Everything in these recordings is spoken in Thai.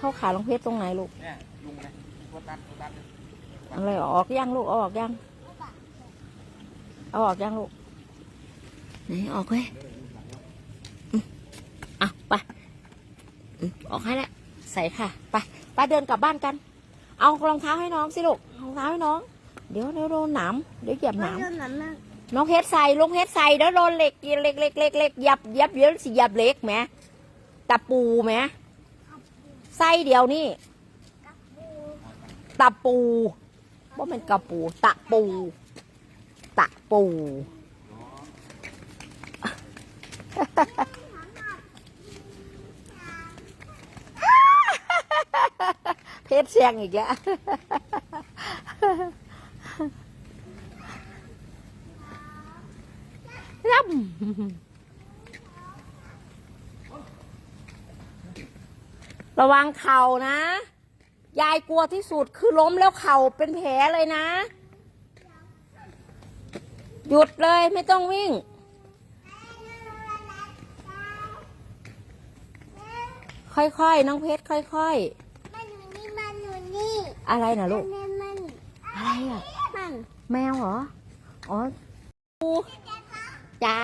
ชรตรงไหนลูกเนี่ยยุงนะตัวตันตัวตันอะไรออกยังลูกเอาออกยังเอาออกยังลูกไหนออกเว้ยอืมอะไปอืมออกให้แล้วใส่ค่ะไปไปเดินกลับบ้านกัน เอารองเท้าให้น้องสิลูกรองเท้าให้น้อง เดี๋ยวเดี๋ยวโดนหนามเดี๋ยวเหยียบหนามเรื่องนั้นนะน้องเพชรใส่ลงเพชรใส่เดี๋ยวโดนเหล็กเหล็กเหล็กเหล็กเหล็กเหยับเหยับเดี๋ยวสิเหยับเหล็กแหมตะปูแหม ใส่เดียวนี่ตะปูว่าเป็นกระปูตะปู ตะปู เพชรเสียงอีกแล้วย่ำ ระวังเข่านะ ยายกลัวที่สุดคือล้มแล้วเข่าเป็นแผลเลยนะ หยุดเลยไม่ต้องวิ่ง ค่อยๆ น้องเพชรค่อยมันอยู่นี่มันอยู่นี่ๆ อะไรนะลูก มันมันอะไรอะ มันแมวเหรอ อ๋อปูจ้า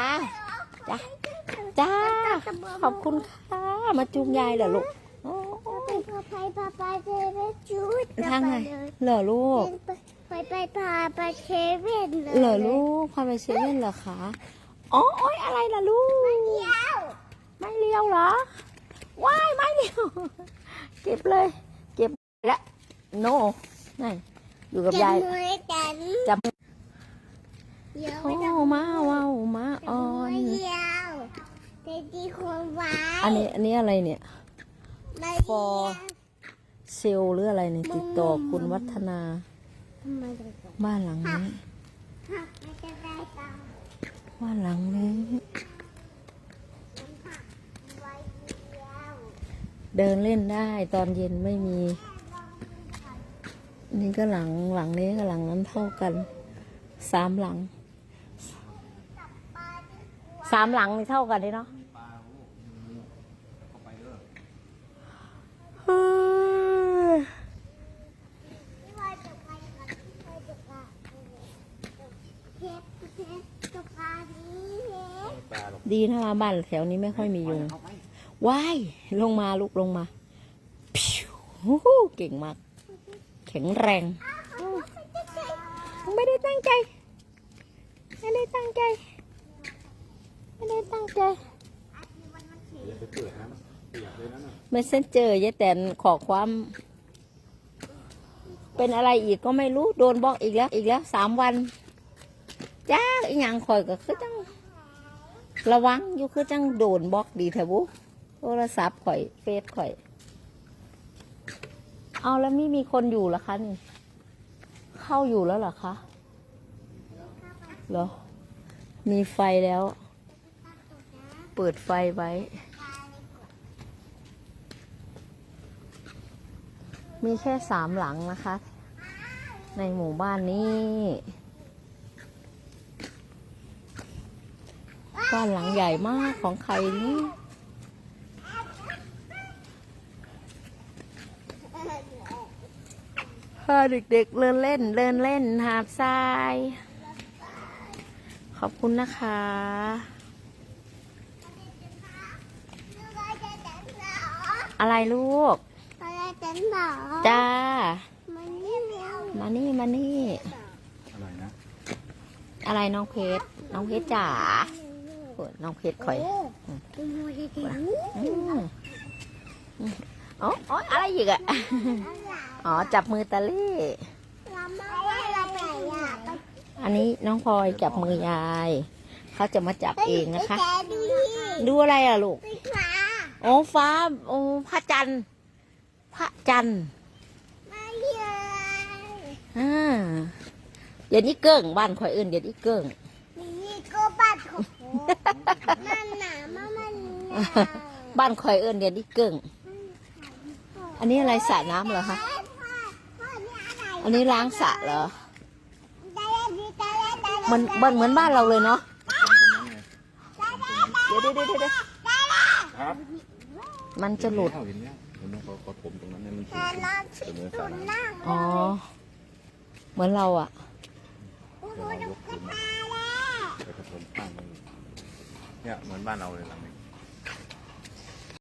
จ้า จ้า ขอบคุณค่ะ มาจูงยายเหรอลูก โอ้ยพาไปพาไปเซเว่นชุดทางไงเหรอลูกไปไปพาไปเซเว่นเลยเหรอลูกพาไปเซเว่นเหรอคะอ๋อโอ๊ยอะไรล่ะลูกเดียวไม่เลี้ยวเหรอว้ายไม่เลี้ยวเก็บเลย เก็บละโนนี่อยู่กับจะยายมือกันจับเดี๋ยวโอ้ไม่ต้องมาว้าวมาอ่อนเดียวแต่ดีคนไว้อันนี้อันนี้อะไรเนี่ยไม่ ฟอเซลหรืออะไรเนี่ยติดต่อคุณวัฒนาบ้านหลังนี้บ้านหลังนี้เดียวเดินเล่นได้ตอนเย็นไม่มี นี่ก็หลังหลังนี้กับหลังนั้นเท่ากันสามหลังสามหลังนี่เท่ากันเลยเนาะเฮ้ย พี่ว่าจะไปกับพี่ว่าจะไปเทปเทปจะพานี้เทป ปลาหรอก ดีนะว่าบ้านแถวนี้ไม่ค่อยมียุงเข้าไปว้ายลงมาลูกลงมาพิวหูหูเก่งมาก แข็งแรง ไม่ได้ตั้งใจ ไม่ได้ตั้งใจ ไม่ได้ตั้งใจอย่าไปเปิดนะเปียกเลยนะน่ะเมสเซนเจอร์ยายแตนขอความ เป็นอะไรอีกก็ไม่รู้ โดนบล็อกอีกแล้ว อีกแล้วสามวัน จ้าอีหยังคอยก็คือจัง ระวังอยู่คือจังโดนบล็อกดีเถอะบุโทรศัพท์ข่อยเฟซข่อย เอาแล้วไม่มีคนอยู่หรอคะนี่ เข้าอยู่แล้วหรอคะเหรอ มีไฟแล้ว เปิดไฟไว้ มีแค่สามหลังนะคะ ในหมู่บ้านนี้ บ้านหลังใหญ่มากของใครนี่พาเด็กๆเล่นเล่นเล่นเล่นหาดทราย ขอบคุณนะคะอะไรลูก อะไรเต็นหรอจ้ามันนี่เร็วมานี่มานี่ อะไรนะ อะไรน้องเพชร น้องเพชรจ๋า โอ้ยน้องเพชรคอยคุณโมจะถึงอืมอืมอ๋ออ๋ออะไรอีกอะอ๋อ จับมือตาลี่เรามาว่าเราไปอะอันนี้น้องพลอยจับมือยาย เขาจะมาจับเองนะคะแกดูดิดูอะไรอะลูกสีฟ้าโอ้ฟ้า โอ้พระจันทร์ พระจันทร์มาเรียนอ่าเดี๋ยวนี้เกิ้งบ้านคอยเอื่นเดี๋ยวนี้เกิ้ง บ้านคอยเอิญเดียนอีเก่ง อันนี้อะไรสระน้ำเหรอคะ อันนี้ล้างสระเหรอ มันเหมือนบ้านเราเลยเนาะ เดี๋ยวดี๋ดี๋ดี๋มันจะหลุดอ๋อ เหมือนเราอะ เนี่ยเหมือนบ้านเราเลยหลังนี้